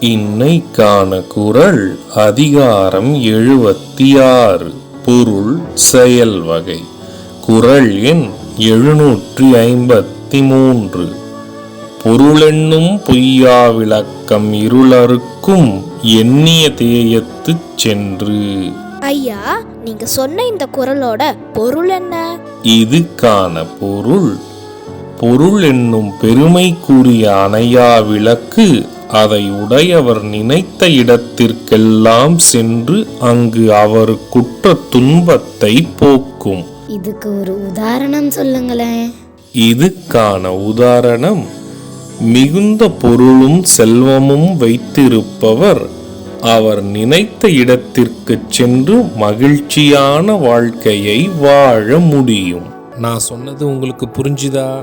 இன்னைக்கான குரல் அதிகாரம் எழுபத்தி ஆறு பொருள் செயல் வகை. குரல் எண் எழுநூற்றி ஐம்பத்தி மூன்று பொருளென்னும் பொய்யா விளக்கம் இருளறுக்கும் எண்ணிய தேயத்துச் சென்று. ஐயா நீங்க சொன்ன இந்த குரலோட பொருள் என்ன? இதுக்கான பொருள் பொருள் என்னும் பெருமை கூறிய அணையா விளக்கு அதை உடையவர் நினைத்த இடத்திற்கெல்லாம் சென்று அங்கு அவர் குற்ற துன்பத்தை போக்கும். இதுக்கு ஒரு உதாரணம் சொல்லுங்களேன். இதுக்கான உதாரணம் மிகுந்த பொருளும் செல்வமும் வைத்திருப்பவர் அவர் நினைத்த இடத்திற்கு சென்று மகிழ்ச்சியான வாழ்க்கையை வாழ முடியும். நான் சொன்னது உங்களுக்கு புரிஞ்சுதா?